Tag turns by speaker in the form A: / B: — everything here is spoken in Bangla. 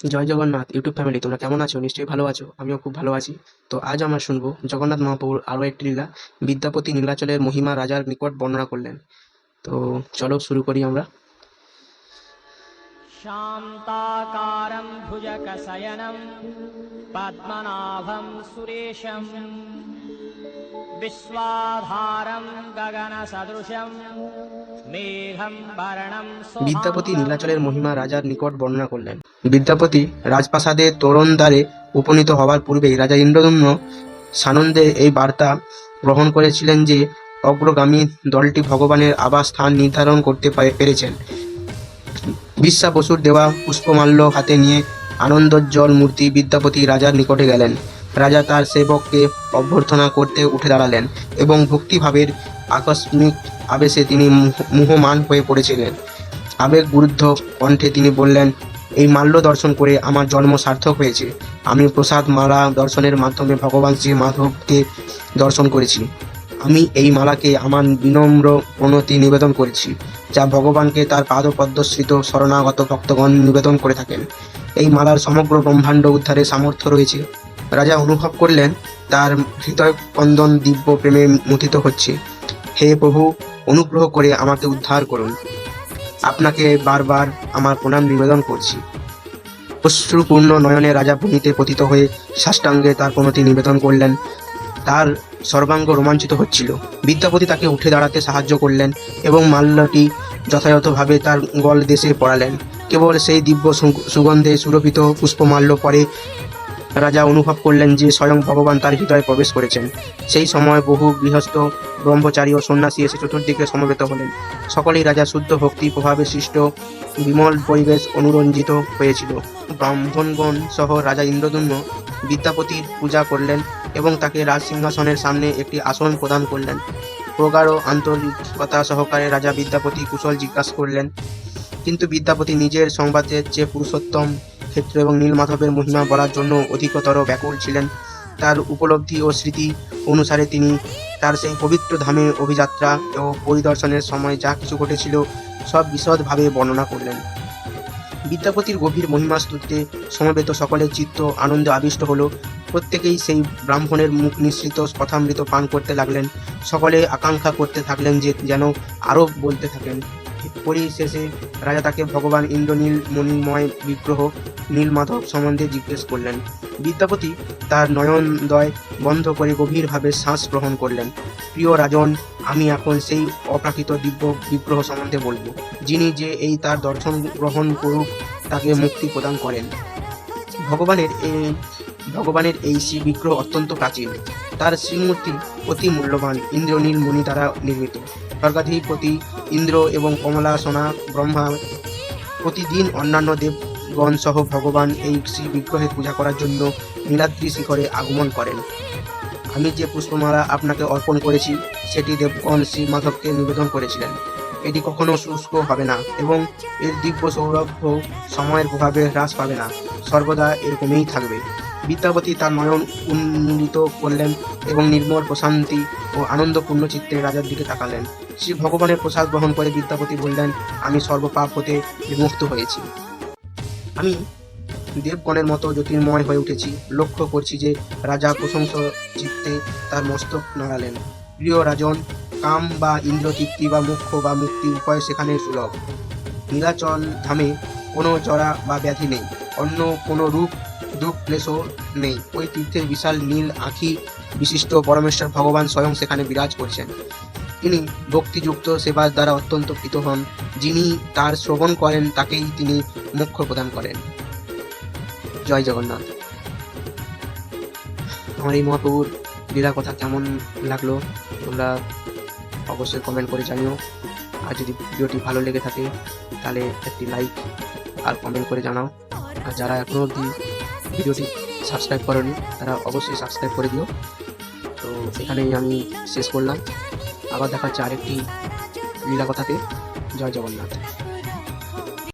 A: জয় জগন্নাথ ইউটিউব ফ্যামিলি তোমরা কেমন আছো নিশ্চয়ই ভালো আছো আমিও খুব ভালো আছি তো আজ আমরা শুনবো জগন্নাথ মহাপ্রভুর আরও একটি লীলা বিদ্যাপতি নীলাচলের মহিমা রাজার নিকট বর্ণনা করলেন তো চলো শুরু করি আমরা
B: शान्ताकारं भुजगशयनं पद्मनाभं सुरेशं विश्वाधारं गगनसदृशं मेघं वर्णं
A: বিদ্যাপতি নীলাচলের মহিমা রাজার নিকট বর্ণনা করলেন বিদ্যাপতি রাজপ্রাসাদে তোরণ দ্বারে উপনীত হওয়ার পূর্বেই রাজা ইন্দ্রদম্ন সানন্দে এই বার্তা গ্রহণ করেছিলেন যে, অগ্রগামী দলটি ভগবানের আবাস স্থান নির্ধারণ করতে পেরেছেন। বিশ্বা বসুর দেওয়া পুষ্পমাল্য হাতে নিয়ে আনন্দোজ্জ্বল মূর্তি বিদ্যাপতি রাজার নিকটে গেলেন। রাজা তার সেবককে অভ্যর্থনা করতে উঠে দাঁড়ালেন এবং ভক্তিভাবের আকস্মিক আবেশে তিনি মুহ- মুহমান হয়ে পড়েছিলেন। আবেগ গুরুদ্ধ কণ্ঠে তিনি বললেন এই মাল্য দর্শন করে আমার জন্ম সার্থক হয়েছে। আমি প্রসাদ মালা দর্শনের মাধ্যমে ভগবান শ্রী মাধবকে দর্শন করেছি। আমি এই মালাকে আমার বিনম্র প্রণতি নিবেদন করেছি, যা ভগবানকে তার পাদপদ্মশ্রিত শরণাগত ভক্তগণ নিবেদন করে থাকেন। এই মালার সমগ্র ব্রহ্মাণ্ড উদ্ধারে সামর্থ্য রয়েছে। রাজা অনুভব করলেন, তার হৃদয় কন্দন দিব্য প্রেমে মুথিত হচ্ছে। হে প্রভু, অনুগ্রহ করে আমাকে উদ্ধার করুন। আপনাকে বারবার আমার প্রণাম নিবেদন করছি। অশ্রুপূর্ণ নয়নে রাজা ভূমিতে পতিত হয়ে সাষ্টাঙ্গে তার প্রণতি নিবেদন করলেন। তার সর্বাঙ্গ রোমাঞ্চিত হচ্ছিল। বিদ্যাপতি তাকে উঠে দাঁড়াতে সাহায্য করলেন এবং মাল্যটি যথাযথভাবে তার গল দেশে পড়ালেন। কেবল সেই দিব্য সুগন্ধে সুরভিত পুষ্পমাল্য পরে রাজা অনুভব করলেন যে স্বয়ং ভগবান তার হৃদয়ে প্রবেশ করেছেন। সেই সময় বহু গৃহস্থ, ব্রহ্মচারী ও সন্ন্যাসী এসে চতুর্দিকে সমবেত হলেন। সকলেই রাজা শুদ্ধ ভক্তি প্রভাবে সৃষ্ট, বিমল পরিবেশ অনুরঞ্জিত হয়েছিল। ব্রাহ্মণগণ সহ রাজা ইন্দ্রদুম্ন বিদ্যাপতির পূজা করলেন এবং তাকে রাজসিংহাসনের সামনে একটি আসন প্রদান করলেন। প্রগাঢ় আন্তরিকতা সহকারে রাজা বিদ্যাপতি কুশল জিজ্ঞাসা করলেন, কিন্তু বিদ্যাপতি নিজের সংবাদের চেয়ে পুরুষোত্তম ক্ষেত্র এবং নীলমাধবের মহিমা বলার জন্য অধিকতর ব্যাকুল ছিলেন। তার উপলব্ধি ও স্মৃতি অনুসারে তিনি তার সেই পবিত্র ধামে অভিযাত্রা ও পরিদর্শনের সময় যা কিছু ঘটেছিল সব বিশদভাবে বর্ণনা করলেন। বিদ্যাপতির গভীর মহিমা স্তুতিতে সমবেত সকলের চিত্ত আনন্দে আবিষ্ট হলো। প্রত্যেকেই সেই ব্রাহ্মণের মুখ নিঃসৃত কথামৃত পান করতে লাগলেন। সকলে আকাঙ্ক্ষা করতে থাকলেন যে যেন আরও বলতে থাকেন। পরিশেষে রাজা তাকে ভগবান ইন্দ্রনীল, মণিময় বিগ্রহ, নীলমাধব সম্বন্ধে জিজ্ঞেস করলেন। বিদ্যাপতি তার নয়নদয় বন্ধ করে গভীরভাবে শ্বাস গ্রহণ করলেন। প্রিয় রাজন, আমি এখন সেই অপ্রাকৃত দিব্য বিগ্রহ সম্বন্ধে বলব, যিনি যে এই তার দর্শন গ্রহণ করুক, তাকে মুক্তি প্রদান করেন। ভগবানের ভগবানের এই শ্রী বিগ্রহ অত্যন্ত প্রাচীন। তার শ্রীমূর্তি অতি মূল্যবান ইন্দ্রনীল মুনি দ্বারা নির্মিত। স্বর্গাধিপতি ইন্দ্র এবং কমলা সোনা ব্রহ্মা প্রতিদিন অন্যান্য দেবগণ সহ ভগবান এই শ্রী বিগ্রহের পূজা করার জন্য নীলাদ্রি শিখরে আগমন করেন। আমি যে পুষ্পমালা আপনাকে অর্পণ করেছি, সেটি দেবগণ শ্রী মাধবকে নিবেদন করেছিলেন। এটি কখনো শুষ্ক হবে না এবং এর দিব্য সৌরভ্য সময়ের প্রভাবে হ্রাস পাবে না। সর্বদা এরকমই থাকবে। বিদ্যাপতি তার নয়ন উন্নীত করলেন এবং নির্মল প্রশান্তি ও আনন্দপূর্ণ চিত্তে রাজার দিকে তাকালেন। শ্রী ভগবানের প্রসাদ গ্রহণ করে বিদ্যাপতি বললেন, আমি সর্বপাপ হতে বিমুক্ত হয়েছি। আমি দেবগণের মতো জ্যোতির্ময় হয়ে উঠেছি। লক্ষ্য করছি যে রাজা প্রশংস চিত্তে তার মস্তক নাড়ালেন। প্রিয় রাজন, কাম বা ইন্দ্র তৃপ্তি বা মুখ্য বা মুক্তি উপায় সেখানে সুলভ। নীলাচল ধামে কোনো জরা বা ব্যাধি নেই। অন্য কোনো রূপ দুঃখ ক্লেশও নেই। ওই তীর্থের বিশাল নীল আঁখি বিশিষ্ট পরমেশ্বর ভগবান স্বয়ং সেখানে বিরাজ করছেন। তিনি ভক্তিযুক্ত সেবার দ্বারা অত্যন্ত কৃত হন। যিনি তার শ্রবণ করেন, তাকেই তিনি মুখ্য প্রদান করেন। জয় জগন্নাথ। আমার এই মহাপ্রভুর লীলা কথা কেমন লাগল, তোমরা অবশ্যই কমেন্ট করে জানিও। আর যদি ভিডিওটি ভালো লেগে থাকে, তাহলে একটি লাইক আর কমেন্ট করে জানাও। আর যারা এখনও অবধি ভিডিওটি সাবস্ক্রাইব করেনি, তারা অবশ্যই সাবস্ক্রাইব করে দিও। তো এখানেই আমি শেষ করলাম। আবার দেখা হচ্ছে আরেকটি লীলা কথাতে। জয় জগন্নাথ।